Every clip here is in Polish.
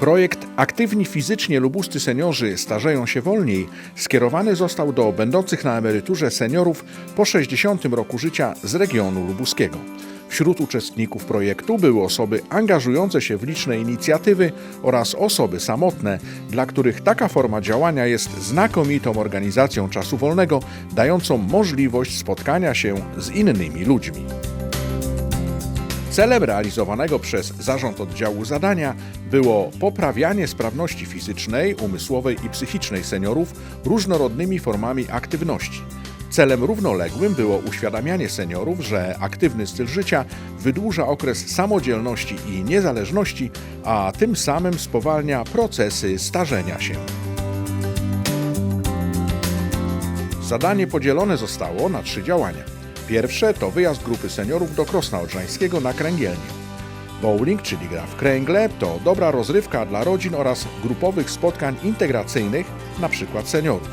Projekt Aktywni fizycznie lubuscy seniorzy starzeją się wolniej skierowany został do będących na emeryturze seniorów po 60 roku życia z regionu lubuskiego. Wśród uczestników projektu były osoby angażujące się w liczne inicjatywy oraz osoby samotne, dla których taka forma działania jest znakomitą organizacją czasu wolnego, dającą możliwość spotkania się z innymi ludźmi. Celem realizowanego przez zarząd oddziału zadania było poprawianie sprawności fizycznej, umysłowej i psychicznej seniorów różnorodnymi formami aktywności. Celem równoległym było uświadamianie seniorów, że aktywny styl życia wydłuża okres samodzielności i niezależności, a tym samym spowalnia procesy starzenia się. Zadanie podzielone zostało na trzy działania. Pierwsze to wyjazd grupy seniorów do Krosna Odrzańskiego na kręgielnię. Bowling, czyli gra w kręgle, to dobra rozrywka dla rodzin oraz grupowych spotkań integracyjnych, np. seniorów.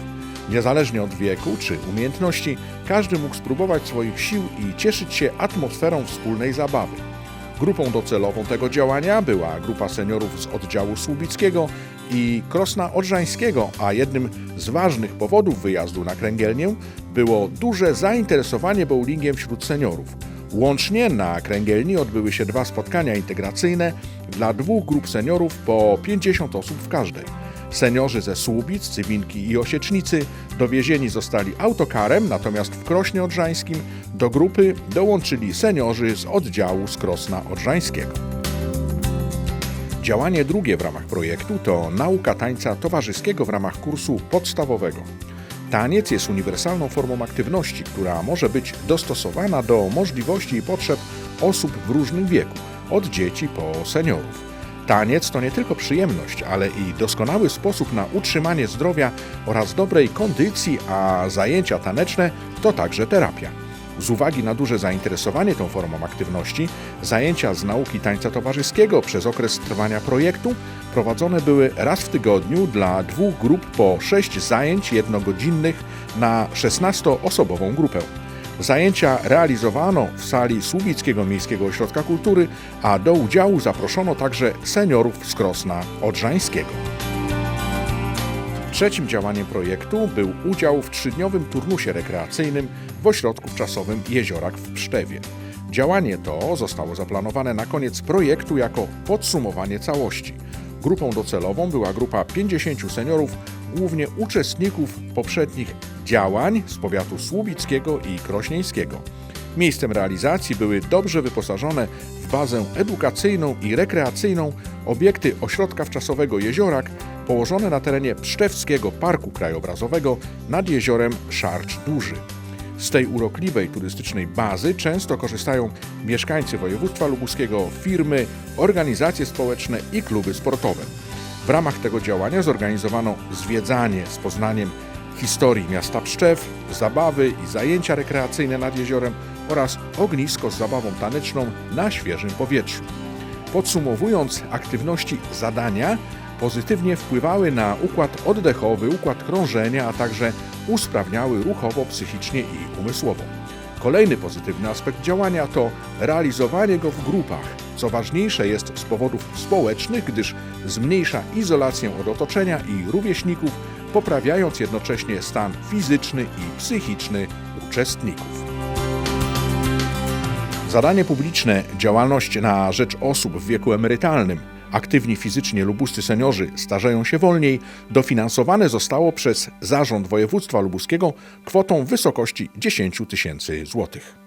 Niezależnie od wieku czy umiejętności, każdy mógł spróbować swoich sił i cieszyć się atmosferą wspólnej zabawy. Grupą docelową tego działania była grupa seniorów z oddziału Słubickiego i Krosna Odrzańskiego, a jednym z ważnych powodów wyjazdu na kręgielnię było duże zainteresowanie bowlingiem wśród seniorów. Łącznie na kręgielni odbyły się dwa spotkania integracyjne dla dwóch grup seniorów po 50 osób w każdej. Seniorzy ze Słubic, Cywinki i Osiecznicy dowiezieni zostali autokarem, natomiast w Krośnie Odrzańskim do grupy dołączyli seniorzy z oddziału z Krosna Odrzańskiego. Działanie drugie w ramach projektu to nauka tańca towarzyskiego w ramach kursu podstawowego. Taniec jest uniwersalną formą aktywności, która może być dostosowana do możliwości i potrzeb osób w różnym wieku, od dzieci po seniorów. Taniec to nie tylko przyjemność, ale i doskonały sposób na utrzymanie zdrowia oraz dobrej kondycji, a zajęcia taneczne to także terapia. Z uwagi na duże zainteresowanie tą formą aktywności, zajęcia z nauki tańca towarzyskiego przez okres trwania projektu prowadzone były raz w tygodniu dla dwóch grup po sześć zajęć jednogodzinnych na 16-osobową grupę. Zajęcia realizowano w sali Słubickiego Miejskiego Ośrodka Kultury, a do udziału zaproszono także seniorów z Krosna Odrzańskiego. Trzecim działaniem projektu był udział w trzydniowym turnusie rekreacyjnym w ośrodku czasowym Jeziorak w Pszczewie. Działanie to zostało zaplanowane na koniec projektu jako podsumowanie całości. Grupą docelową była grupa 50 seniorów, głównie uczestników poprzednich działań z powiatu słubickiego i krośnieńskiego. Miejscem realizacji były dobrze wyposażone w bazę edukacyjną i rekreacyjną obiekty ośrodka wczasowego Jeziorak położone na terenie Pszczewskiego Parku Krajobrazowego nad jeziorem Szarcz Duży. Z tej urokliwej turystycznej bazy często korzystają mieszkańcy województwa lubuskiego, firmy, organizacje społeczne i kluby sportowe. W ramach tego działania zorganizowano zwiedzanie z Poznaniem historii miasta Pszczew, zabawy i zajęcia rekreacyjne nad jeziorem oraz ognisko z zabawą taneczną na świeżym powietrzu. Podsumowując, aktywności zadania pozytywnie wpływały na układ oddechowy, układ krążenia, a także usprawniały ruchowo, psychicznie i umysłowo. Kolejny pozytywny aspekt działania to realizowanie go w grupach. Co ważniejsze jest z powodów społecznych, gdyż zmniejsza izolację od otoczenia i rówieśników, poprawiając jednocześnie stan fizyczny i psychiczny uczestników. Zadanie publiczne działalność na rzecz osób w wieku emerytalnym aktywni fizycznie lubuscy seniorzy starzeją się wolniej, dofinansowane zostało przez Zarząd Województwa Lubuskiego kwotą w wysokości 10 tysięcy złotych.